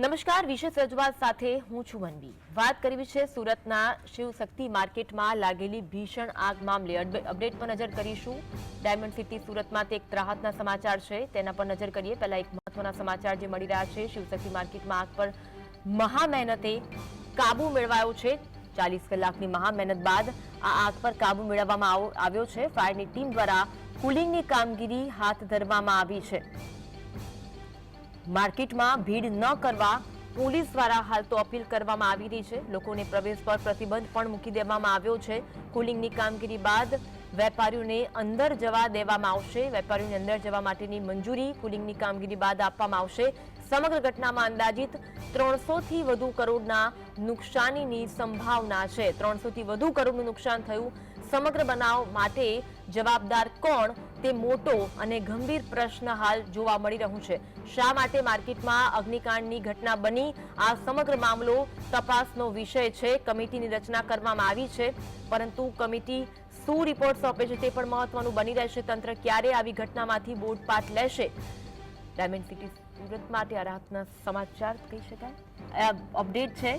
નમસ્કાર, વિશેષ રજૂઆત સાથે હું છું મનવી વાત કરવી છે સુરતના શિવશક્તિ માર્કેટમાં લાગેલી ભીષણ આગ મામલે. અપડેટ પર નજર કરીશું. ડાયમંડ સિટી સુરતમાં તે એક રાહતના સમાચાર છે. તેના પર નજર કરીએ. પહેલા એક મહત્વના સમાચાર જે મળી રહ્યા છે. શિવશક્તિ માર્કેટમાં આગ પર મહા મહેનતે કાબુ મેળવાયો છે. ચાલીસ કલાકની મહા મહેનત બાદ આ આગ પર કાબુ મેળવવામાં આવ- આવ્યો છે. ફાયરની ટીમ દ્વારા કુલિંગની કામગીરી હાથ ધરવામાં આવી છે. માર્કેટમાં ભીડ ન કરવા પોલીસ દ્વારા હાલ તો અપીલ કરવામાં આવી રહી છે. લોકોને પ્રવેશ પર પ્રતિબંધ પણ મૂકી દેવામાં આવ્યો છે. કુલિંગની કામગીરી બાદ વેપારીઓને અંદર જવા દેવામાં આવશે. વેપારીઓને અંદર જવા માટેની મંજૂરી કુલિંગની કામગીરી બાદ આપવામાં આવશે. સમગ્ર ઘટનામાં અંદાજિત ત્રણસોથી વધુ કરોડના નુકસાનીની સંભાવના છે. ત્રણસોથી વધુ કરોડનું નુકસાન થયું. સમગ્ર બનાવ માટે જવાબદાર કોણ? તે મોટો અને ગંભીર પ્રશ્ન હાલ જોવા મળી રહ્યું છે. શા માટે માર્કેટમાં અગ્નિકાંડની ઘટના બની? આ સમગ્ર મામલો તપાસનો વિષય છે. કમિટીની રચના કરવામાં આવી છે. પરંતુ કમિટી શું રિપોર્ટ સોંપે છે તે પણ મહત્વનું બની રહેશે. તંત્ર ક્યારે આવી ઘટનામાંથી બોધપાઠ લેશે? ડાયમંડ સિટી સુરત માટે આ રાહતના સમાચાર કહી શકાય? અપડેટ છે.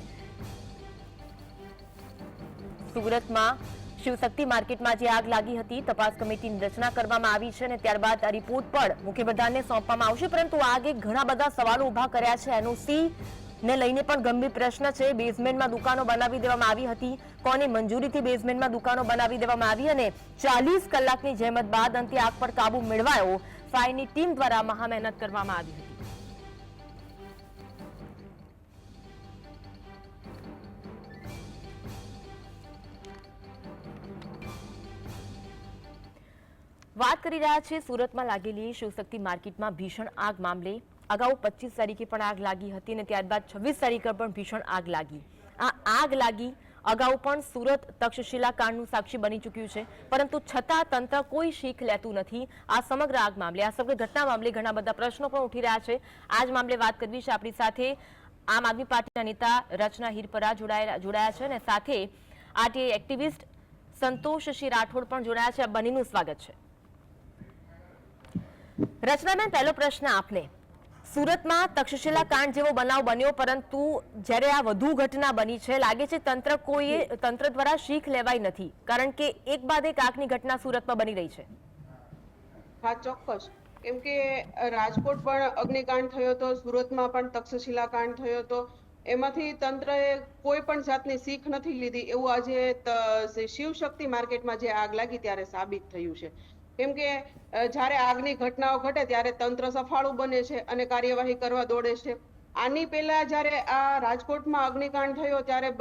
સુરતમાં શિવશક્તિ માર્કેટમાં જે આગ લાગી હતી, તપાસ કમિટીની રચના કરવામાં આવી છે અને ત્યારબાદ આ રિપોર્ટ પણ મુખ્યપ્રધાનને સોંપવામાં આવશે. પરંતુ આગે ઘણા બધા સવાલો ઊભા કર્યા છે. એનઓસી ને લઈને પણ ગંભીર પ્રશ્ન છે. બેઝમેન્ટમાં દુકાનો બનાવી દેવામાં આવી હતી. કોની મંજૂરીથી બેઝમેન્ટમાં દુકાનો બનાવી દેવામાં આવી અને ચાલીસ કલાકની જહેમત બાદ અંતે આગ પર કાબુ મેળવાયો. ફાયરની ટીમ દ્વારા મહા મહેનત કરવામાં આવી હતી. વાત કરી રહ્યા છે, સુરતમાં લાગેલી શિવશક્તિ માર્કેટમાં ભીષણ આગ મામલે. અગાઉ પચીસ તારીખે પણ આગ લાગી હતી અને ત્યારબાદ છવ્વીસ તારીખે પણ ભીષણ આગ લાગી. આ આગ લાગી અગાઉ પણ સુરત તક્ષશિલા કાંડનું સાક્ષી બની ચૂક્યું છે, પરંતુ છતાં તંત્ર કોઈ શીખ લેતું નથી. આ સમગ્ર આગ મામલે, આ સમગ્ર ઘટના મામલે ઘણા બધા પ્રશ્નો પણ ઉઠી રહ્યા છે. આ જ મામલે વાત કરવી છે આપણી સાથે આમ આદમી પાર્ટીના નેતા રચના હિરપરા જોડાયેલા, જોડાયા છે અને સાથે આરટીઆઈ એક્ટિવિસ્ટ સંતોષ સિંહ રાઠોડ પણ જોડાયા છે. આ બંનેનું સ્વાગત છે. રચનાબેન પહેલો પ્રશ્ન આપને. સુરતમાં તક્ષશિલા કાંડ જેવો બનાવ બન્યો, પરંતુ જ્યારે આ વધુ ઘટના બની છે, લાગે છે તંત્ર કોઈ તંત્ર દ્વારા શીખ લેવાઈ નથી. કારણ કે એક બાદ એક આગની ઘટના સુરતમાં બની રહી છે. હા, ચોક્કસ. કેમ કે રાજકોટ પણ અગ્નિકાંડ થયો હતો, સુરતમાં પણ તક્ષશિલા કાંડ થયો હતો. એમાંથી તંત્રએ કોઈ પણ જાતની શીખ નથી લીધી. એવું આજે શિવશક્તિ માર્કેટમાં જે આગ લાગી ત્યારે સાબિત થયું છે. કેમ કે જ્યારે આગની ઘટનાઓ ઘટે ત્યારે તંત્ર સફાળું બને છે અને કાર્યવાહી કરવા દોડે છે. આની પહેલા જ્યારે આ રાજકોટમાં અગ્નિકાંડ થયો ત્યારે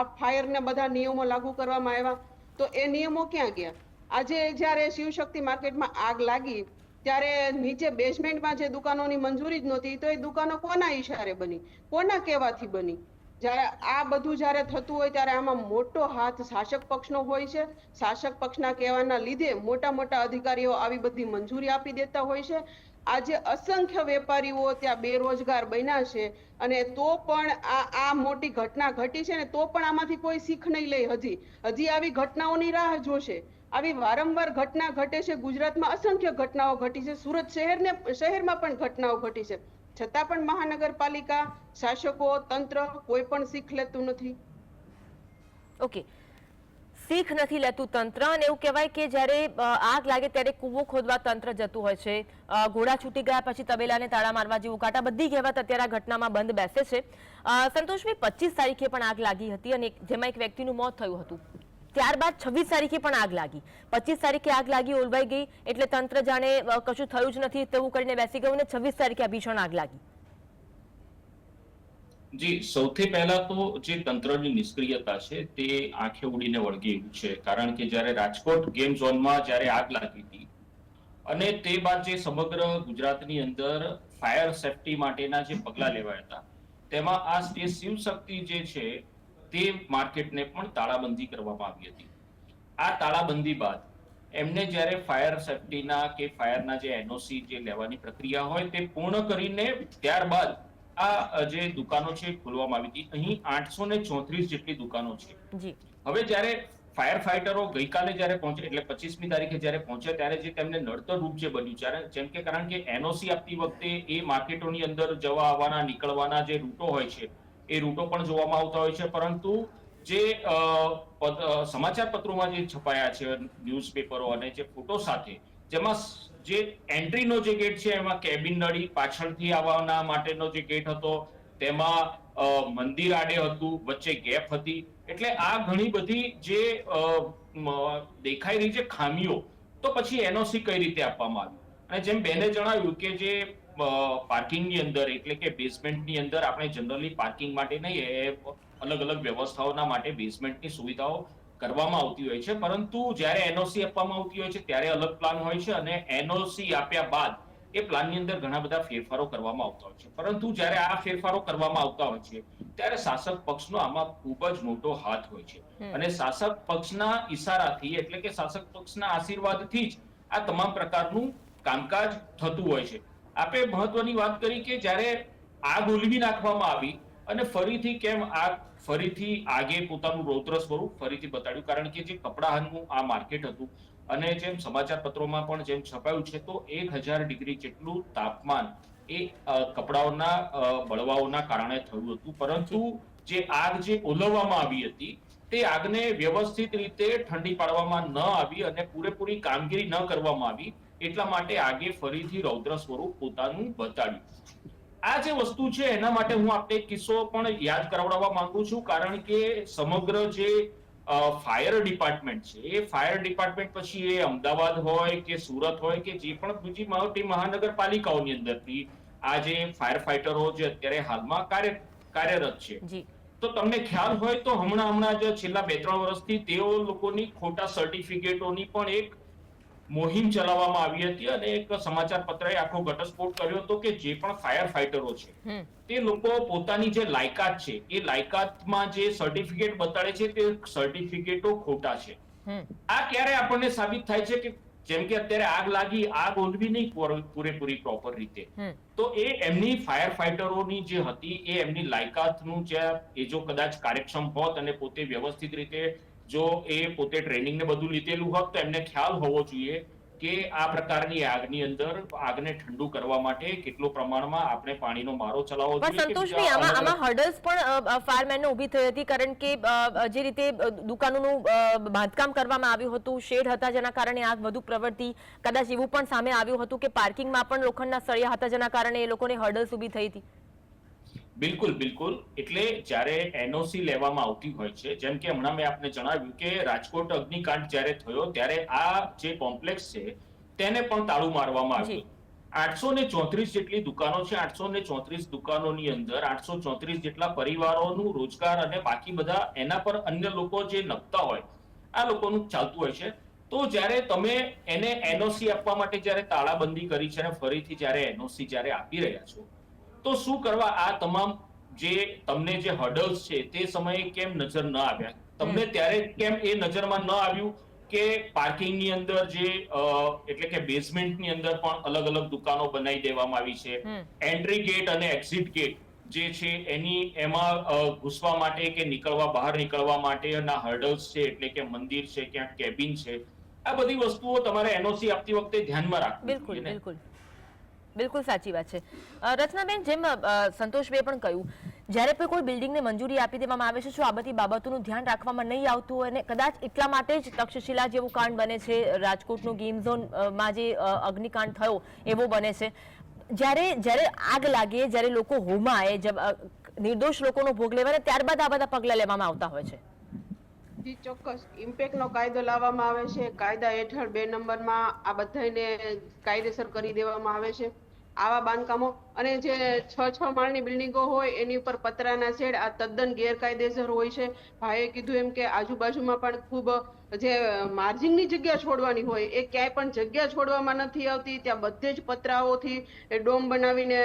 આ ફાયરને બધા નિયમો લાગુ કરવામાં આવ્યા. તો એ નિયમો ક્યાં ગયા? આજે જ્યારે શિવશક્તિ માર્કેટમાં આગ લાગી, ત્યારે નીચે બેઝમેન્ટમાં જે દુકાનોની મંજૂરી જ નહોતી, તો એ દુકાનો કોના ઈશારે બની? કોના કહેવાથી બની? જ્યારે આ બધું જ્યારે થતું હોય ત્યારે આમાં મોટો હાથ શાસક પક્ષનો હોય છે. શાસક પક્ષના કહેવાના લીધે મોટા મોટા અધિકારીઓ આવી બધી મંજૂરી આપી દેતા હોય છે. આજે અસંખ્ય વેપારીઓ ત્યાં બેરોજગાર બન્યા છે અને તો પણ આ આ મોટી ઘટના ઘટી છે ને તો પણ આમાંથી કોઈ શીખ નહીં લે હજી. હજી આવી ઘટનાઓની રાહ જોશે. આવી વારંવાર ઘટના ઘટે છે. ગુજરાતમાં અસંખ્ય ઘટનાઓ ઘટી છે. સુરત શહેરને, શહેરમાં પણ ઘટનાઓ ઘટી છે. છતાં પણ મહાનગરપાલિકા, શાસકો, તંત્ર કોઈ પણ શીખ લેતું નથી. ઓકે. શીખ નથી લેતું તંત્ર અને એવું કહેવાય કે જ્યારે આગ લાગે ત્યારે કૂવો ખોદવા તંત્ર જતું હોય છે. ઘોડા છૂટી ગયા પછી તબેલાને તાળા મારવા જેવું કાંટા બધી કહેવાત અત્યારે આ ઘટનામાં બંધ બેસે છે. સંતોષભાઈ, પચીસ તારીખે પણ આગ લાગી હતી અને જેમાં એક વ્યક્તિનું મોત થયું હતું. ત્યારબાદ છવ્વીસ તારીખે પણ આગ લાગી. પચીસ તારીખે આગ લાગી, ઓલવાઈ ગઈ, એટલે તંત્ર જાણે કશું થયું જ નથી તેવું કરીને બેસી ગયું ને છવ્વીસ તારીખે આ ભીષણ આગ લાગી. જી, સૌથી પહેલા તો જે તંત્રની નિષ્ક્રિયતા છે તે આંખે ઉડીને વળગી છે. કારણ કે જ્યારે રાજકોટ ગેમ ઝોનમાં જ્યારે આગ લાગી હતી અને તે બાદ જે સમગ્ર ગુજરાતની અંદર ફાયર સેફટી માટેના જે પગલાં લેવાયા હતા, તેમાં આ જે શિવશક્તિ જે છે તે માર્કેટને પણ તાળાબંધી કરવામાં આવી હતી. આ તાળાબંધી બાદ એમને જ્યારે ફાયર સેફટીના કે ફાયરના જે એનઓસી જે લેવાની પ્રક્રિયા હોય તે પૂર્ણ કરીને ત્યારબાદ આ જે દુકાનો છે ખોલવામાં આવી હતી. અહીં આઠસો ને ચોત્રીસ જેટલી દુકાનો છે. હવે જ્યારે ફાયર ફાઈટરો ગઈકાલે જ્યારે પહોંચે એટલે પચીસમી તારીખે જ્યારે પહોંચ્યા ત્યારે જે તેમને નડતર રૂપ જે બન્યું જ્યારે જેમ કે કારણ કે એનઓસી આપતી વખતે એ માર્કેટોની અંદર જવા આવવાના નીકળવાના જે રૂટો હોય છે એ રૂટો પણ જોવામાં આવતા હોય છે. પરંતુ જે સમાચાર પત્રોમાં જે છપાયા છે ન્યૂઝપેપરો અને જે ફોટો સાથે, જેમાં જે એન્ટ્રીનો જે ગેટ છે, એમાં કેબિન નળી પાછળથી આવવાના માટેનો જે ગેટ હતો, તેમાં મંદિર આડે હતું, વચ્ચે ગેપ હતી. એટલે આ ઘણી બધી જે દેખાઈ રહી છે ખામીઓ, તો પછી એનઓસી કઈ રીતે આપવામાં આવી? અને જેમ બેને જણાવ્યું કે જે પાર્કિંગની અંદર એટલે કે બેઝમેન્ટની અંદર આપણે જનરલી પાર્કિંગ માટે નહીં એ અલગ અલગ વ્યવસ્થાઓના માટે બેઝમેન્ટની સુવિધાઓ કરવામાં આવતી હોય છે. પરંતુ જ્યારે એનઓસી આપવામાં આવતી હોય છે ત્યારે અલગ પ્લાન હોય છે અને એનઓસી આપ્યા બાદ એ પ્લાનની અંદર ઘણા બધા ફેરફારો કરવામાં આવતા હોય છે. પરંતુ જ્યારે આ ફેરફારો કરવામાં આવતા હોય છે ત્યારે શાસક પક્ષનો આમાં ખૂબ જ મોટો હાથ હોય છે. અને શાસક પક્ષના ઈશારાથી એટલે કે શાસક પક્ષના આશીર્વાદથી જ આ તમામ પ્રકારનું કામકાજ થતું હોય છે. આપણે મહત્વની વાત કરી કે જ્યારે આગ ઓલવી નાખવામાં આવી અને ફરીથી કેમ આગ ફરીથી આગે પોતાનું રૌદ્ર સ્વરૂપ ફરીથી બતાડ્યું? કારણ કે જે કપડાનું આ માર્કેટ હતું અને જેમ સમાચાર પત્રોમાં પણ જેમ છપાયું છે, તો એક હજાર ડિગ્રી જેટલું તાપમાન એ કપડાઓના બળવાઓના કારણે થયું હતું. પરંતુ જે આગ જે ઓલવવામાં આવી હતી, તે આગને વ્યવસ્થિત રીતે ઠંડી પાડવામાં ન આવી અને પૂરેપૂરી કામગીરી ન કરવામાં આવી. એટલા માટે આગે ફરીથી રૌદ્ર સ્વરૂપ પોતાનું બતાડ્યું. આ જે વસ્તુ છે એના માટે હું આપણે એક કિસ્સો પણ યાદ કરાવડાવવા માંગુ છું કારણ કે સમગ્ર જે ફાયર ડિપાર્ટમેન્ટ છે એ ફાયર ડિપાર્ટમેન્ટ પછી એ અમદાવાદ હોય કે સુરત હોય કે જે પણ બીજી મોટી મહાનગરપાલિકાઓની અંદરથી આ જે ફાયર ફાઈટરો જે અત્યારે હાલમાં કાર્ય કાર્યરત છે. તો તમને ખ્યાલ હોય તો હમણાં હમણાં જ છેલ્લા બે ત્રણ વર્ષથી તેઓ લોકોની ખોટા સર્ટિફિકેટોની પણ એક મુહિમ ચલાવવામાં આવી હતી અને એક સમાચાર પત્રએ આખો ઘટસ્ફોટ કર્યો હતો કે જે પણ ફાયર ફાઈટરો છે તે લોકો પોતાની જે લાયકાત છે એ લાયકાતમાં જે સર્ટિફિકેટ બતાડે છે તે સર્ટિફિકેટો ખોટા છે. આ ક્યારે આપણને સાબિત થાય છે કે જેમ કે અત્યારે આગ લાગી આગ ઓલવી નહીં પૂરેપૂરી પ્રોપર રીતે. તો એ એમની ફાયર ફાઈટરોની જે હતી એ એમની લાયકાતનું જે એ જો કદાચ કાર્યક્ષમ હોત અને પોતે વ્યવસ્થિત રીતે જો એ પોતે ટ્રેનિંગ ને બધું લીધેલું હોત તો એમને ખ્યાલ હોવો જોઈએ કે આ પ્રકારની આગની અંદર આગને ઠંડુ કરવા માટે કેટલો પ્રમાણમાં આપણે પાણીનો મારો ચલાવવો જોઈએ સંતોષભાઈ આમાં આમાં હર્ડલ્સ પણ ફાયરમેનને ઊભી થઈ હતી કારણ કે જે રીતે દુકાનોનું બાંધકામ કરવામાં આવ્યું હતું શેડ હતા જેના કારણે આગ વધુ પ્રવર્તી કદાચ એવું પણ સામે આવ્યું હતું કે પાર્કિંગમાં પણ લોખંડના સળિયા હતા જેના કારણે એ લોકોને હર્ડલ્સ ઊભી થઈ હતી. બિલકુલ બિલકુલ. એટલે જ્યારે એનઓસી લેવામાં આવતી હોય છે જેમ કે હમણાં મેં આપને જણાવ્યું કે રાજકોટ અગ્નિકાંડ જ્યારે થયો ત્યારે આ જે કોમ્પ્લેક્સ છે તેને પણ તાળું મારવામાં આવ્યું. આઠસો ને ચોત્રીસ જેટલી દુકાનો છે આઠસો ને ચોત્રીસ દુકાનોની અંદર આઠસો ચોત્રીસ જેટલા પરિવારોનું રોજગાર અને બાકી બધા એના પર અન્ય લોકો જે નપતા હોય આ લોકોનું ચાલતું હોય છે. તો જ્યારે તમે એને એનઓસી આપવા માટે જ્યારે તાળાબંધી કરી છે અને ફરીથી જ્યારે એનઓસી જ્યારે આપી રહ્યા છો તો શું કરવા આ તમામ જે તમને જે હર્ડલ્સ છે તે સમયે કેમ નજર ન આવ્યા? તમને ત્યારે કેમ એ નજરમાં ન આવ્યું કે પાર્કિંગની અંદર જે એટલે કે બેઝમેન્ટની અંદર પણ અલગ અલગ દુકાનો બનાવી દેવામાં આવી છે? એન્ટ્રી ગેટ અને એક્ઝિટ ગેટ જે છે એની એમાં ઘૂસવા માટે કે નીકળવા બહાર નીકળવા માટેના હર્ડલ્સ છે એટલે કે મંદિર છે ક્યાંક કેબિન છે આ બધી વસ્તુઓ તમારે એનઓસી આપતી વખતે ધ્યાનમાં રાખવી બિલકુલ. બિલકુલ. બિલકુલ સાચી વાત છે. રચનાબેન જેમ સંતોષભાઈ પણ કહ્યું, જ્યારે પણ કોઈ બિલ્ડિંગને મંજૂરી આપી દેવામાં આવે છે, શું આ બધી બાબતોનું ધ્યાન રાખવામાં નહીં આવતું અને કદાચ એટલા માટે જ તક્ષશિલા જેવું કાંડ બને છે, રાજકોટનું ગેમ ઝોનમાં જે અગ્નિકાંડ થયો, એવો બને છે. જ્યારે જ્યારે આગ લાગે, જ્યારે લોકો હોમાએ નિર્દોષ લોકોનો ભોગ લેવાને, ત્યારબાદ આ બધા પગલાં લેવામાં આવતા હોય છે. જી, ચોક્કસ. ઇમ્પેક્ટ નો કાયદો લાવવામાં આવે છે. કાયદા હેઠળ બે નંબરમાં આ બધાને કાયદેસર કરી દેવામાં આવે છે. આવા બાંધકામો. અને જે છ છ માળની બિલ્ડિંગો હોય, એની ઉપર પતરાના શેડ, આ તદ્દન ગેરકાયદેસર હોય છે. ભાઈએ કીધું એમ કે આજુબાજુમાં પણ ખૂબ, જે માર્જિનની જગ્યા છોડવાની હોય, એ ક્યાંય પણ જગ્યા છોડવામાં નથી આવતી. ત્યાં બધે જ પતરાઓથી એ ડોમ બનાવીને,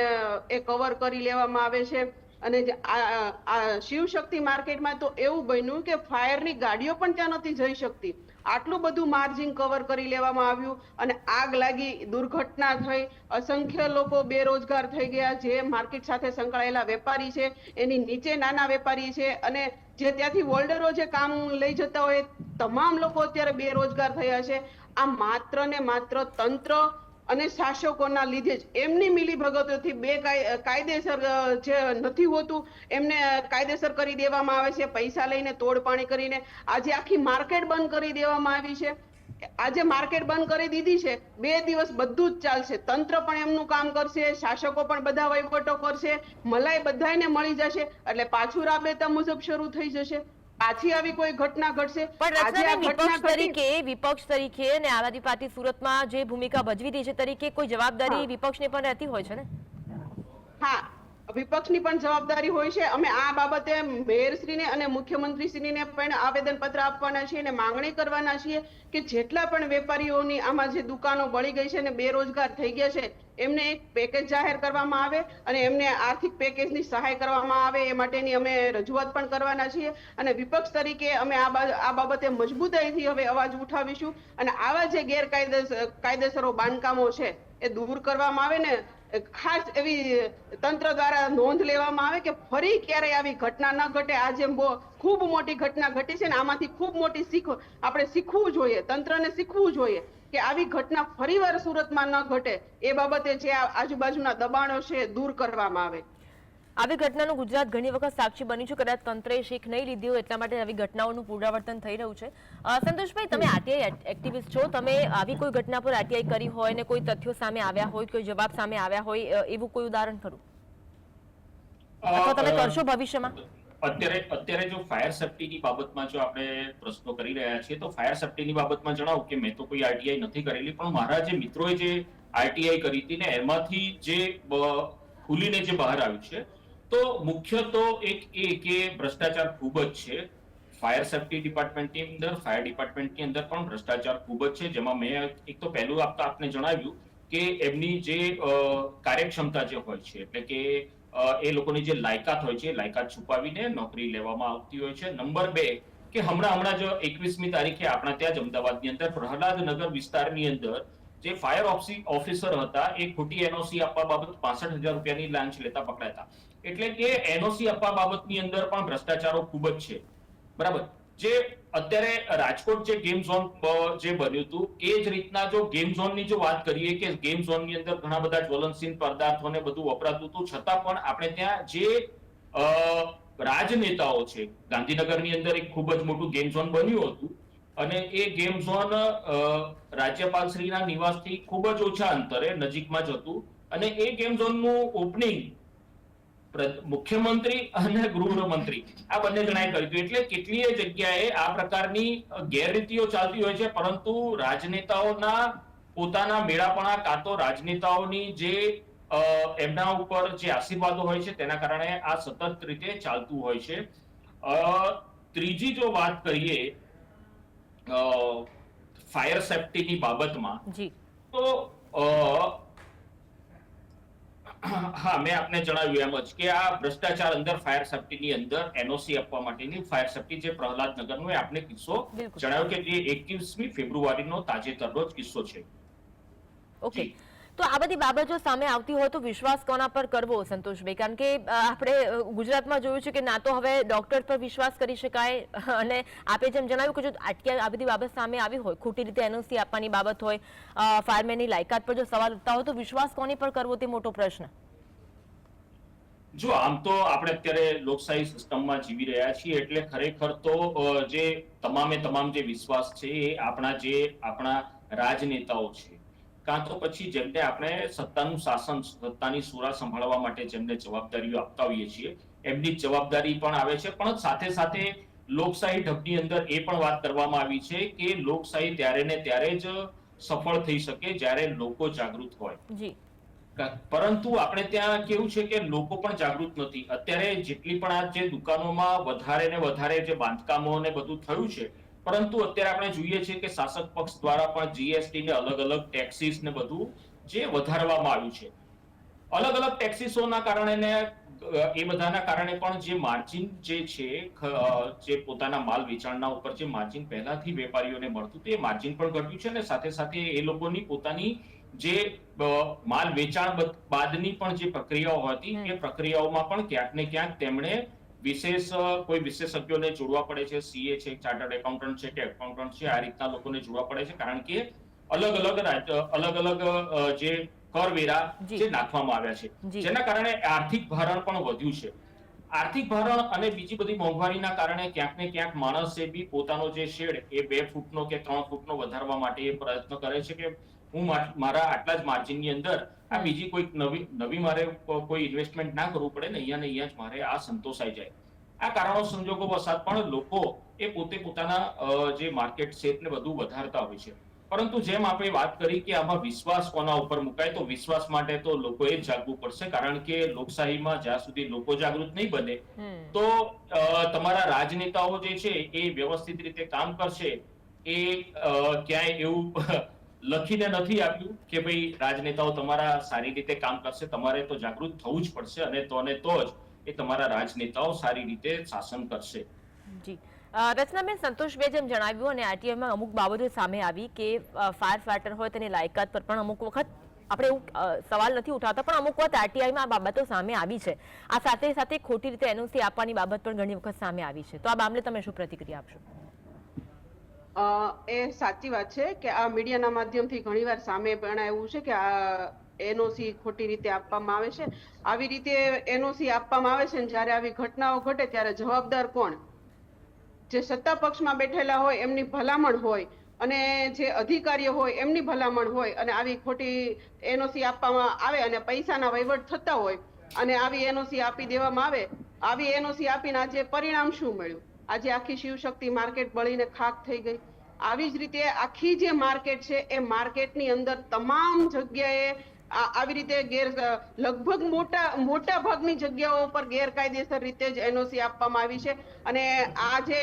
એ કવર કરી લેવામાં આવે છે. અને આ શિવશક્તિ માર્કેટમાં તો એવું બન્યું કે ફાયરની ગાડીઓ પણ ત્યાં નથી જઈ શકતી. આટલું બધું માર્જિન કવર કરી લેવામાં આવ્યું અને આગ લાગી, દુર્ઘટના થઈ, અસંખ્ય લોકો બેરોજગાર થઈ ગયા. જે માર્કેટ સાથે સંકળાયેલા વેપારી છે, એની નીચે નાના વેપારી છે અને જે ત્યાંથી વોલ્ડરો જે કામ લઈ જતા હોય તમામ લોકો અત્યારે બેરોજગાર થયા છે. આ માત્ર ને માત્ર તંત્ર અને શાસકોના લીધે જ. એમની મિલીભગતોથી બે કાય- કાયદેસર જે નથી હોતું, એમને કાયદેસર કરી દેવામાં આવે છે, પૈસા લઈને તોડપાણી કરીને. આજે આખી માર્કેટ બંધ કરી દેવામાં આવી છે. આજે માર્કેટ બંધ કરી દીધી છે. બે દિવસ બધું જ ચાલશે. તંત્ર પણ એમનું કામ કરશે, શાસકો પણ બધા વહીવટો કરશે. મલાઈ બધાને મળી જશે. એટલે પાછું રાબેતા મુજબ શરૂ થઈ જશે. પાછી આવી કોઈ ઘટના ઘટશે? પણ વિપક્ષ તરીકે વિપક્ષ તરીકે અને આમ આદમી પાર્ટી સુરતમાં જે ભૂમિકા ભજવી રહી છે તરીકે કોઈ જવાબદારી. વિપક્ષને પણ રહેતી હોય છે ને? હા વિપક્ષની પણ જવાબદારી હોય છે. અમે આ બાબતે મેયરશ્રીને અને મુખ્યમંત્રીશ્રીને પણ આવેદન પત્ર આપવાના છીએ અને માંગણી કરવાના છીએ કે જેટલા પણ વેપારીઓની આમાં જે દુકાનો બળી ગઈ છે અને બેરોજગાર થઈ ગયા છે એમને એક પેકેજ જાહેર કરવામાં આવે અને એમને આર્થિક પેકેજની સહાય કરવામાં આવે એ માટેની અમે રજૂઆત પણ કરવાના છીએ. અને વિપક્ષ તરીકે અમે આ આ બાબતે મજબૂતાઈથી હવે અવાજ ઉઠાવીશું. અને આવા જે ગેરકાયદેસર કાયદેસરો બાંધકામો છે એ દૂર કરવામાં આવે ને ખાસ એવી તંત્ર દ્વારા નોંધ લેવામાં આવે કે ફરી ક્યારેય આવી ઘટના ન ઘટે. આ જેમ ખૂબ મોટી ઘટના ઘટી છે ને, આમાંથી ખૂબ મોટી શીખ આપણે શીખવું જોઈએ, તંત્રને શીખવું જોઈએ. કે આવી ઘટના ફરીવાર સુરતમાં ન ઘટે એ બાબતે જે આજુબાજુના દબાણો છે દૂર કરવામાં આવે. આવી ઘટનાનું ગુજરાત ઘણી વખત સાક્ષી બન્યું છે. કદાચ તંત્રએ શીખ નહીં લીધી હોય એટલા માટે આવી ઘટનાઓનું પુનરાવર્તન થઈ રહ્યું છે. સંતોષભાઈ તમે આરટીઆઈ એક્ટિવિસ્ટ છો. તમે આવી કોઈ ઘટના પર આરટીઆઈ કરી હોય ને કોઈ તથ્યો સામે આવ્યા હોય કોઈ જવાબ સામે આવ્યા હોય એવું કોઈ ઉદાહરણ ખરું? અથવા તમે કરશો ભવિષ્યમાં? અત્યારે અત્યારે જો ફાયર સેફટીની બાબતમાં જો આપણે પ્રશ્નો કરી રહ્યા છીએ, તો ફાયર સેફટીની બાબતમાં જણાવું કે મેં તો કોઈ આરટીઆઈ નથી કરેલી, પણ મારા જે મિત્રોએ જે આરટીઆઈ કરી હતી ને, એમાંથી જે ખુલીને જે બહાર આવ્યું છે, તો મુખ્ય તો એક એ કે ભ્રષ્ટાચાર ખૂબ જ છે. ફાયર સેફટી ડિપાર્ટમેન્ટની અંદર ફાયર ડિપાર્ટમેન્ટની અંદર પણ ભ્રષ્ટાચાર ખૂબ જ છે, જેમાં મેં એક તો પહેલું આપતા આપને જણાવ્યું કે એમની જે કાર્યક્ષમતા જે હોય છે, એટલે કે એ લોકોની જે લાયકાત હોય છે લાયકાત છુપાવીને નોકરી લેવામાં આવતી હોય છે. નંબર બે, કે હમણાં હમણાં જ એકવીસમી તારીખે આપણા ત્યાં જ અમદાવાદની અંદર પ્રહલાદનગર વિસ્તારની અંદર જે ફાયર ઓફિસર હતા, એ ખોટી એનઓસી આપવા બાબત પાસઠ હજાર રૂપિયાની લાંચ લેતા પકડાયા એટલે કે એનઓસી આપવા બાબતની અંદર પણ ભ્રષ્ટાચારો ખૂબ જ છે. બરાબર? જે અત્યારે રાજકોટ જે ગેમ ઝોન જે બન્યું હતું એ જ રીતના જો ગેમ ઝોનની જો વાત કરીએ કે ગેમ ઝોનની અંદર ઘણા બધા જ્વલનશીલ પદાર્થોને બધું વપરાતું હતું છતાં પણ આપણે ત્યાં જે રાજનેતાઓ છે ગાંધીનગરની અંદર એક ખૂબ જ મોટું ગેમ ઝોન બન્યું હતું અને એ ગેમ ઝોન અ, રાજ્યપાલશ્રીના નિવાસથી ખૂબ જ ઓછા અંતરે નજીકમાં જ હતું અને એ ગેમ ઝોનનું ઓપનિંગ મુખ્યમંત્રી અને ગૃહમંત્રી. આ બંને જણાએ કર્યું હતું. એટલે કેટલીય જગ્યાએ આ પ્રકારની ગેરરીતિઓ ચાલતી હોય છે પરંતુ રાજનેતાઓના પોતાના મેળાપણા કાં તો રાજનેતાઓની જે એમના ઉપર જે આશીર્વાદો હોય છે તેના કારણે આ સતત રીતે ચાલતું હોય છે. અ, ત્રીજી જો વાત કરીએ ફાયર સેફટીની બાબતમાં તો અ, હા મેં આપને જણાવ્યું એમ જ કે આ ભ્રષ્ટાચાર અંદર ફાયર સેફટીની અંદર એનઓસી આપવા માટેની ફાયર સેફટી જે પ્રહલાદ પ્રહલાદનગરનો એ આપને કિસ્સો. જણાવ્યો કે જે એકવીસમી ફેબ્રુઆરીનો તાજેતરનો જ કિસ્સો છે ઓકે. તો આ બધી બાબતો સામે આવતી હોય તો વિશ્વાસ કોના પર કરવો સંતોષભાઈ કારણ કે આપણે ગુજરાતમાં જોયું છે કે ના તો હવે ડોક્ટર પર વિશ્વાસ કરી શકાય અને આપે જેમ જણાવ્યું કે જો આટકી આ બધી બાબત સામે આવી હોય, ખોટી રીતે એનઓસી આપવાની બાબત હોય ફાયરમેનની લાયકાત પર જો સવાલ ઉઠતા હોય તો વિશ્વાસ કોની પર કરવો તે મોટો પ્રશ્ન? જો આમ તો આપણે અત્યારે લોકશાહી સિસ્ટમમાં જીવી રહ્યા છીએ એટલે ખરેખર તો જે તમામે તમામ જે વિશ્વાસ છે એ આપણા જે આપણા રાજનેતાઓ છે કાં તો પછી જેમને આપણે સત્તાનું શાસન સત્તાની સુરા સંભાળવા માટે જેમને જવાબદારીઓ આપતા હોઈએ છીએ એમની જવાબદારી પણ આવે છે. પણ સાથે સાથે લોકશાહી ઢબની અંદર એ પણ વાત કરવામાં આવી છે કે લોકશાહી ત્યારે ને ત્યારે જ સફળ થઈ શકે જ્યારે લોકો જાગૃત હોય. પરંતુ આપણે ત્યાં કેવું છે કે લોકો પણ જાગૃત નથી. અત્યારે જેટલી પણ આ જે દુકાનોમાં વધારે ને વધારે જે બાંધકામો ને બધું થયું છે પરંતુ અત્યારે આપણે જોઈએ છીએ કે શાસક પક્ષ દ્વારા પણ જીએસટી ને અલગ અલગ ટેક્સીસ ને બધું જે વધારવામાં આવ્યું છે. અલગ અલગ ટેક્સીસોના કારણે ને એ બધાના કારણે પણ જે માર્જિન જે છે જે પોતાના માલ વેચાણના ઉપર જે માર્જિન પહેલાથી વેપારીઓને મળતું તે માર્જિન પણ ઘટ્યું છે અને સાથે સાથે એ લોકોની પોતાની જે માલ વેચાણ બાદની પણ જે પ્રક્રિયાઓ હતી એ પ્રક્રિયાઓમાં પણ ક્યાંક ને ક્યાંક તેમણે વિશેષ કોઈ વિશેષજ્ઞોને જોડવા પડે છે? સીએ છે ચાર્ટર્ડ એકાઉન્ટન્ટ છે કે એકાઉન્ટન્ટ છે? આ રીતના લોકોને જોડવા પડે છે? કારણ કે અલગ અલગ અલગ અલગ જે કરવેરા જે. નાખવામાં આવ્યા છે. જેના કારણે આર્થિક ભારણ પણ વધ્યું છે. આર્થિક ભારણ અને બીજી બધી મોંઘવારીના કારણે ક્યાંક ને ક્યાંક માણસે બી પોતાનો જે શેડ એ બે ફૂટનો કે ત્રણ ફૂટનો વધારવા માટે એ પ્રયત્ન કરે છે કે હું મારા આટલા જ માર્જિનની અંદર આ બીજી કોઈ નવી નવી મારે કોઈ ઇન્વેસ્ટમેન્ટ ના કરવું પડે ને અહીંયા ને અહીંયા જ મારે આ સંતોષાઈ જાય. આ કારણો સંજોગો વસાત પણ લોકો એ પોતે પોતાના જે માર્કેટ શેરને બધું વધારતા હોય છે. પરંતુ જેમ આપણે વાત કરી કે આમાં વિશ્વાસ કોના ઉપર મુકાય તો વિશ્વાસ માટે તો લોકોએ જાગવું પડશે. કારણ કે લોકશાહીમાં જ્યાં સુધી લોકો જાગૃત નહીં બને તો તમારા રાજનેતાઓ જે છે એ વ્યવસ્થિત રીતે કામ કરશે. એ ક્યાંય એવું લખીને નથી આપ્યું કે ભાઈ, રાજનેતાઓ તમારા સારી રીતે કામ કરશે, તમારે તો જાગૃત થવું જ પડશે અને તો ને તો જ એ તમારા રાજનેતાઓ સારી રીતે શાસન કરશે. જી. રચનાબેન સંતોષભાઈ જેમ જણાવ્યું અને આરટીઆઈમાં અમુક બાબતો સામે આવી કે ફાયર ફાઈટર હોય તેની લાયકાત પર પણ અમુક વખત આપણે એવું સવાલ નથી ઉઠાવતા, પણ અમુક વખત આરટીઆઈમાં આ બાબતો સામે આવી છે. આ સાથે સાથે ખોટી રીતે એનઓસી આપવાની બાબત પણ ઘણી વખત સામે આવી છે. તો આ મામલે તમે શું પ્રતિક્રિયા આપશો? એ સાચી વાત છે કે આ મીડિયાના માધ્યમથી ઘણીવાર સામે પણ એવું છે કે આ એનઓસી ખોટી રીતે આપવામાં આવે છે. આવી રીતે એનઓસી આપવામાં આવે છે જ્યારે આવી ઘટનાઓ ઘટે ત્યારે જવાબદાર કોણ? જે સત્તા પક્ષમાં બેઠેલા હોય એમની ભલામણ હોય અને જે અધિકારીઓ હોય એમની ભલામણ હોય અને આવી ખોટી એનઓસી આપવામાં આવે અને પૈસાના વહીવટ થતા હોય અને આવી એનઓસી આપી દેવામાં આવે, આવી એનઓસી આપીને આજે પરિણામ શું મળ્યું? આજે આખી શિવશક્તિ માર્કેટ બળીને ખાક થઈ ગઈ. આવી જ રીતે આખી જે માર્કેટ છે, એ માર્કેટની અંદર તમામ જગ્યાએ આવી રીતે ગેર, લગભગ મોટા મોટા ભાગની જગ્યાઓ પર ગેરકાયદેસર રીતે જ એનઓસી આપવામાં આવી છે અને આ જે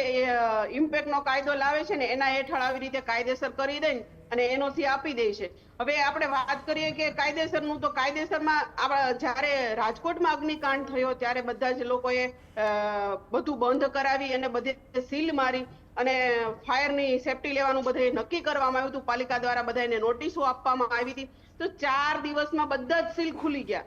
ઇમ્પેક્ટ નો કાયદો લાવે છે ને, એના હેઠળ આવી રીતે કાયદેસર કરી દઈ અને એનઓસી આપી દે છે. હવે આપણે વાત કરીએ કે કાયદેસરનું તો કાયદેસરમાં જ્યારે રાજકોટમાં અગ્નિકાંડ થયો ત્યારે બધા જ લોકોએ બધું બંધ કરાવી અને બધે સીલ મારી અને ફાયરની સેફટી લેવાનું બધે નક્કી કરવામાં આવ્યું હતું. પાલિકા દ્વારા બધાને નોટિસો આપવામાં આવી હતી. તો ચાર દિવસમાં બધા જ સીલ ખુલી ગયા.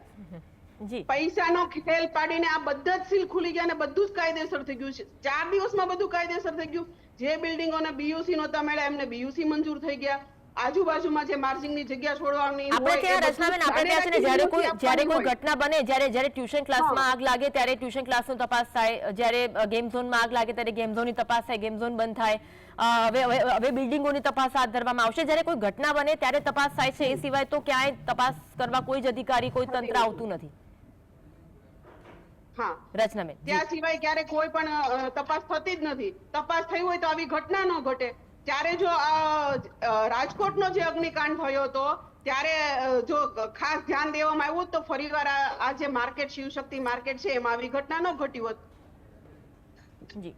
પૈસાનો ખેલ પાડીને આ બધા જ સીલ ખુલી ગયા અને બધું જ કાયદેસર થઈ ગયું છે. ચાર દિવસમાં બધું કાયદેસર થઈ ગયું. જે બિલ્ડિંગોને બીયુસી નહોતા મળ્યા એમને બીયુસી મંજૂર થઈ ગયા. આજુબાજુમાં જે માર્જિંગની જગ્યા છોડવાની આપણે ત્યાં રચનાબેન આપણે ત્યાં છે ને જ્યારે કોઈ જ્યારે કોઈ ઘટના બને જ્યારે જ્યારે ટ્યુશન ક્લાસમાં આગ લાગે ત્યારે ટ્યુશન ક્લાસનો તપાસ થાય જ્યારે ગેમ ઝોનમાં આગ લાગે ત્યારે ગેમ ઝોનની તપાસ થાય ગેમ ઝોન બંધ થાય હવે હવે હવે બિલ્ડિંગોની તપાસ હાથ ધરવામાં આવશે. જ્યારે કોઈ ઘટના બને ત્યારે તપાસ થાય છે. એ સિવાય તો ક્યાંય તપાસ કરવા કોઈ જ અધિકારી કોઈ તંત્ર આવતું નથી. હા. રચનાબેન ત્યાં સિવાય ક્યારે કોઈ પણ તપાસ થતી જ નથી. તપાસ થઈ હોય તો આવી ઘટના ન ઘટે. ત્યારે જો રાજકોટનો જે અગ્નિકાંડ થયો હતો, ત્યારે જો ખાસ ધ્યાન દેવામાં આવ્યું તો ફરીવાર આ જે માર્કેટ, શિવશક્તિ માર્કેટ છે, એમાં આવી ઘટના ન ઘટી હોત. જી.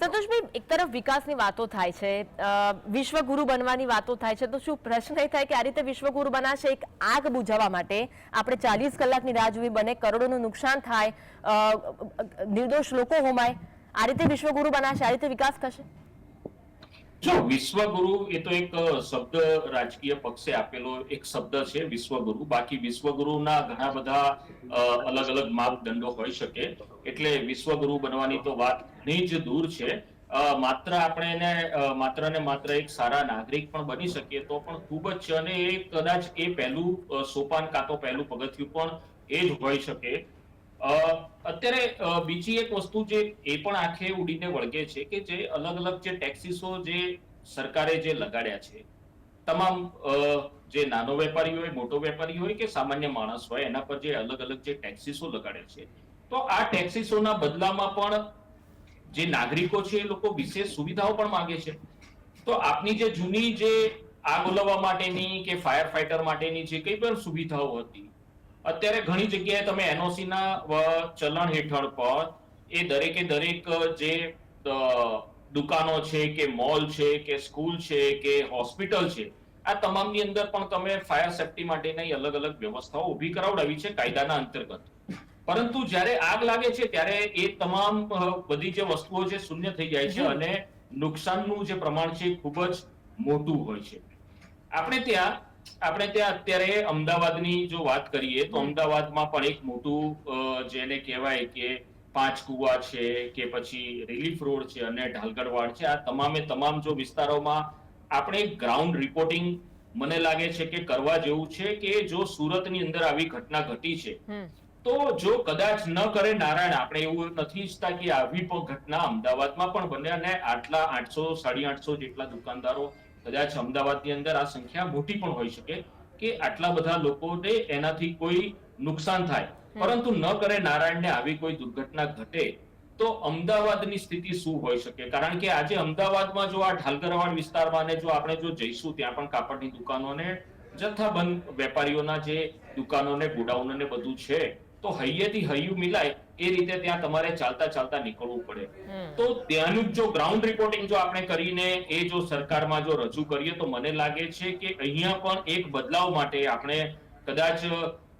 સંતોષભાઈ, એક તરફ વિકાસની વાતો થાય છે વિશ્વગુરુ બનવાની વાતો થાય છે, તો શું પ્રશ્ન એ થાય કે આ રીતે વિશ્વગુરુ બનાશે, એક આગ બુઝાવવા માટે આપણે ચાલીસ કલાકની રાહ જોવી બને, કરોડોનું નુકસાન થાય નિર્દોષ લોકો હોમાય, આ રીતે વિશ્વગુરુ બનાશે, આ રીતે વિકાસ થશે? જો વિશ્વગુરુ એ તો એક શબ્દ રાજકીય પક્ષે આપેલો એક શબ્દ છે વિશ્વગુરુ. બાકી વિશ્વગુરુના ઘણા બધા અલગ અલગ માપદંડો હોઈ શકે. એટલે વિશ્વગુરુ બનવાની તો વાત ઘણી જ દૂર છે. માત્ર આપણે એને માત્ર ને માત્ર એક સારા નાગરિક પણ બની શકીએ તો પણ ખૂબ જ છે. અને એ કદાચ એ પહેલું સોપાન કાં તો પહેલું પગથિયું પણ એ જ હોઈ શકે. અત્યારે બીજી એક વસ્તુ જે એ પણ આંખે ઉડીને વળગે છે કે જે અલગ અલગ જે ટેક્સીસો જે સરકારે જે લગાડ્યા છે, તમામ જે નાનો વેપારી હોય, મોટો વેપારી હોય કે સામાન્ય માણસ હોય, એના પર જે અલગ અલગ જે ટેક્સીસો લગાડે છે, તો આ ટેક્સીસોના બદલામાં પણ જે નાગરિકો છે એ લોકો વિશેષ સુવિધાઓ પણ માંગે છે. તો આપની જે જૂની જે આગ ઓલવવા માટેની કે ફાયર ફાઈટર માટેની જે કઈ પણ સુવિધાઓ હતી અત્યારે ઘણી જગ્યાએ તમે એનઓસી ના ચલણ હેઠળ પણ એ દરેકે દરેક જે દુકાનો છે કે મોલ છે કે સ્કૂલ છે કે હોસ્પિટલ છે આ તમામની અંદર પણ તમે ફાયર સેફટી માટેની અલગ અલગ વ્યવસ્થાઓ ઊભી કરાવડાવી છે કાયદાના અંતર્ગત. પરંતુ જ્યારે આગ લાગે છે ત્યારે એ તમામ બધી જે વસ્તુઓ છે શૂન્ય થઈ જાય છે અને નુકસાનનું જે પ્રમાણ છે એ ખૂબ જ મોટું હોય છે. આપણે ત્યાં આપણે ત્યાં અત્યારે અમદાવાદની જો વાત કરીએ તો અમદાવાદમાં પણ એક મોટું જેને કહેવાય કે પાંચ કુવા છે કે પછી રિલીફ રોડ છે અને ઢાલગઢવાડ છે આ તમામે તમામ જો વિસ્તારોમાં આપણે ગ્રાઉન્ડ રિપોર્ટિંગ મને લાગે છે કે કરવા જેવું છે કે જો સુરતની અંદર આવી ઘટના ઘટી છે તો જો કદાચ ન કરે નારાયણ આપણે એવું નથી ઈચ્છતા કે આવી પણ ઘટના અમદાવાદમાં પણ બને અને આટલા આઠસો સાડી આઠસો જેટલા દુકાનદારો કદાચ અમદાવાદની અંદર આ સંખ્યા મોટી પણ હોઈ શકે કે આટલા બધા લોકોને એનાથી કોઈ નુકસાન થાય. પરંતુ ન કરે નારાયણને આવી કોઈ દુર્ઘટના ઘટે તો અમદાવાદની સ્થિતિ શું હોઈ શકે? કારણ કે આજે અમદાવાદમાં જો આ ઢાલગરવાડ વિસ્તારમાં ને જો આપણે જો જઈશું ત્યાં પણ કાપડની દુકાનો ને જથ્થાબંધ વેપારીઓના જે દુકાનો ને ગોડાઉન ને બધું છે તો હૈયેથી હૈયું મિલાય એ રીતે ત્યાં તમારે ચાલતા ચાલતા નીકળવું પડે. તો ત્યાંનું જો ગ્રાઉન્ડ રિપોર્ટિંગ જો આપણે કરીને એ જો સરકારમાં જો રજૂ કરીએ તો મને લાગે છે કે અહીંયા પણ એક બદલાવ માટે આપણે કદાચ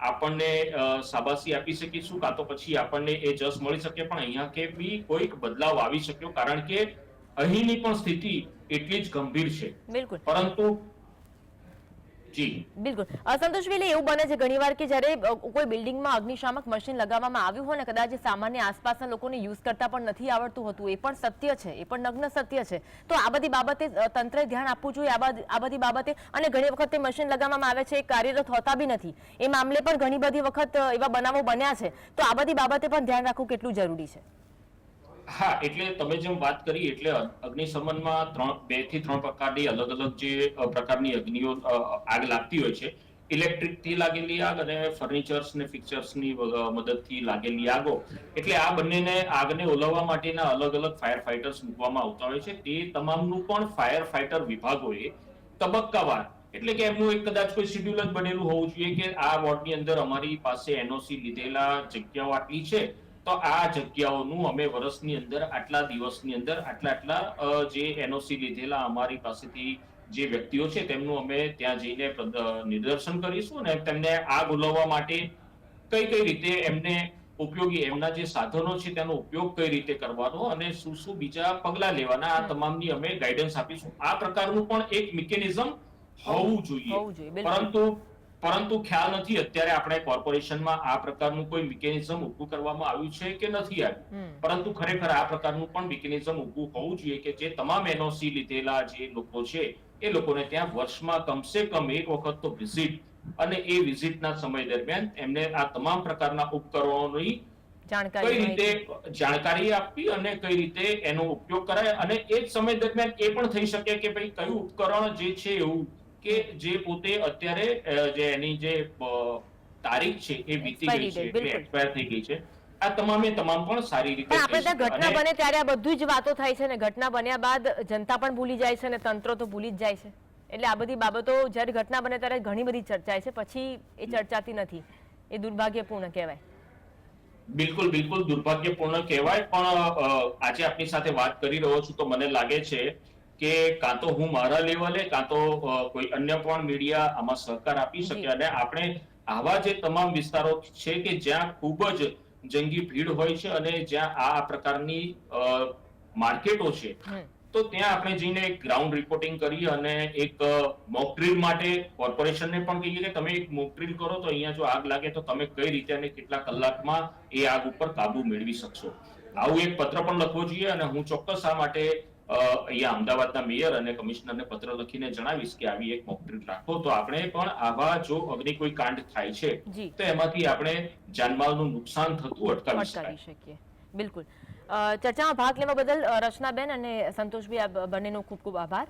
આપણને શાબાશી આપી શકીશું કાં તો પછી આપણને એ જસ મળી શકે પણ અહીંયા કે બી કોઈક બદલાવ આવી શક્યો કારણ કે અહીંની પણ સ્થિતિ એટલી જ ગંભીર છે. પરંતુ બિલકુલ. અસંતોષ સંતોષભાઈ એવું બને છે ઘણીવાર કે જ્યારે કોઈ બિલ્ડિંગમાં અગ્નિશામક મશીન લગાવવામાં આવ્યું હોય ને, કદાચ સામાન્ય આસપાસના લોકોને યુઝ કરતા પણ નથી આવડતું હતું. એ પણ સત્ય છે. એ પણ નગ્ન સત્ય છે. તો આ બધી બાબતે તંત્રે ધ્યાન આપવું જોઈએ આ બધી બાબતે. અને ઘણી વખત મશીન લગાવવામાં આવે છે, એ કાર્યરત હોતા બી નથી. એ મામલે પણ ઘણી બધી વખત એવા બનાવો બન્યા છે. તો આ બધી બાબતે પણ ધ્યાન રાખવું કેટલું જરૂરી છે? હા, એટલે તમે જેમ વાત કરી, એટલે અગ્નિશમનમાં ત્રણ, બેથી ત્રણ પ્રકારની અલગ અલગ જે પ્રકારની અગ્નિઓ આગ લાગતી હોય છે. ઇલેક્ટ્રિકથી લાગેલી આગ અને ફર્નિચર્સ ને ફિક્ચર્સની મદદથી લાગેલી આગો. એટલે આ બંનેને આગને ઓલવવા માટેના અલગ અલગ ફાયર ફાઇટર્સ મૂકવામાં આવતા હોય છે. તે તમામનું પણ ફાયર ફાઇટર વિભાગોએ તબક્કાવાર, એટલે કે એમનું એક કદાચ કોઈ શેડ્યુલ જ બનેલું હોવું જોઈએ કે આ વોર્ડની અંદર અમારી પાસે એનઓસી લીધેલા જગ્યાઓ આટલી છે. તો આ જગ્યાઓનું અમે વર્ષની અંદર આટલા દિવસની અંદર આટલા આટલા જે એનઓસી લીધેલા અમારી પાસેથી જે વ્યક્તિઓ છે તેમનું અમે ત્યાં જઈને નિદર્શન કરીશું અને તેમને આ બોલાવવા માટે કઈ કઈ રીતે એમને ઉપયોગી એમના જે સાધનો છે તેનો ઉપયોગ કઈ રીતે કરવાનો અને શું શું બીજા પગલા લેવાના આ. તમામની અમે ગાઈડન્સ આપીશું. આ પ્રકારનું પણ એક મિકેનિઝમ હોવું જોઈએ. પરંતુ પરંતુ ખ્યાલ નથી અત્યારે આપણે કોર્પોરેશનમાં આ પ્રકારનું કોઈ મિકેનિઝમ ઊભું કરવામાં આવ્યું છે કે નથી આવ્યું? પરંતુ ખરેખર આ પ્રકારનું પણ મિકેનિઝમ ઊભું હોવું જોઈએ કે જે તમામ એનઓસી લીધેલા જે લોકો છે એ લોકોને ત્યાં વર્ષમાં કમસે કમ એક વખત તો વિઝિટ અને એ વિઝિટના સમય દરમિયાન એમને આ તમામ પ્રકારના ઉપકરણોની કઈ રીતે જાણકારી આપવી અને કઈ રીતે એનો ઉપયોગ કરાય અને એ જ સમય દરમિયાન એ પણ થઈ શકે કે ભાઈ કયું ઉપકરણ જે છે એવું કે જે પોતે અત્યારે જે એની જે તારીખ છે એ વીતી ગઈ છે એટલે એક્સપાયર થઈ ગઈ છે. આ તમામે તમામ પણ સારી રીતે આપણે ત્યાં ઘટના બને ત્યારે આ બધું જ વાતો થાય છે ને ઘટના બન્યા બાદ જનતા પણ ભૂલી જાય છે ને તંત્ર તો ભૂલી જ જાય છે. એટલે આ બધી બાબતો જ્યારે ઘટના બને ત્યારે ઘણી બધી ચર્ચાય છે પછી એ ચર્ચાતી નથી. એ દુર્ભાગ્યપૂર્ણ કહેવાય. બિલકુલ બિલકુલ દુર્ભાગ્યપૂર્ણ કહેવાય. પણ આજે આપની સાથે વાત કરી રહ્યો છું તો મને લાગે છે કે કાં તો હું મારા લેવલે કાં તો કોઈ અન્ય પણ મીડિયા આમાં સહકાર આપી શકે. અને આપણે આવા જે તમામ વિસ્તારો છે કે જ્યાં ખૂબ જ જંગી ભીડ હોય છે અને જ્યાં આ પ્રકારની માર્કેટો છે તો ત્યાં આપણે જઈને એક ગ્રાઉન્ડ રિપોર્ટિંગ કરીએ અને એક મોક ડ્રીલ માટે કોર્પોરેશનને પણ કહીએ કે તમે એક મોક ડ્રીલ કરો તો અહીંયા જો આગ લાગે તો તમે કઈ રીતે અને કેટલા કલાકમાં એ આગ ઉપર કાબુ મેળવી શકશો. આવું એક પત્ર પણ લખવો જોઈએ અને હું ચોક્કસ આ માટે અહીંયા અમદાવાદના મેયર અને કમિશનરને પત્ર લખીને જણાવીશ કે આવી એક મોકડ્રીલ રાખો. તો આપણે પણ આવા જો અગ્નિ કોઈ કાંડ થાય છે તો એમાંથી આપણે જાનમાલનું નુકસાન થતું અટકાવી શકીએ. બિલકુલ. ચર્ચામાં ભાગ લેવા બદલ રચનાબેન અને સંતોષભાઈ આ બંનેનો ખૂબ ખૂબ આભાર.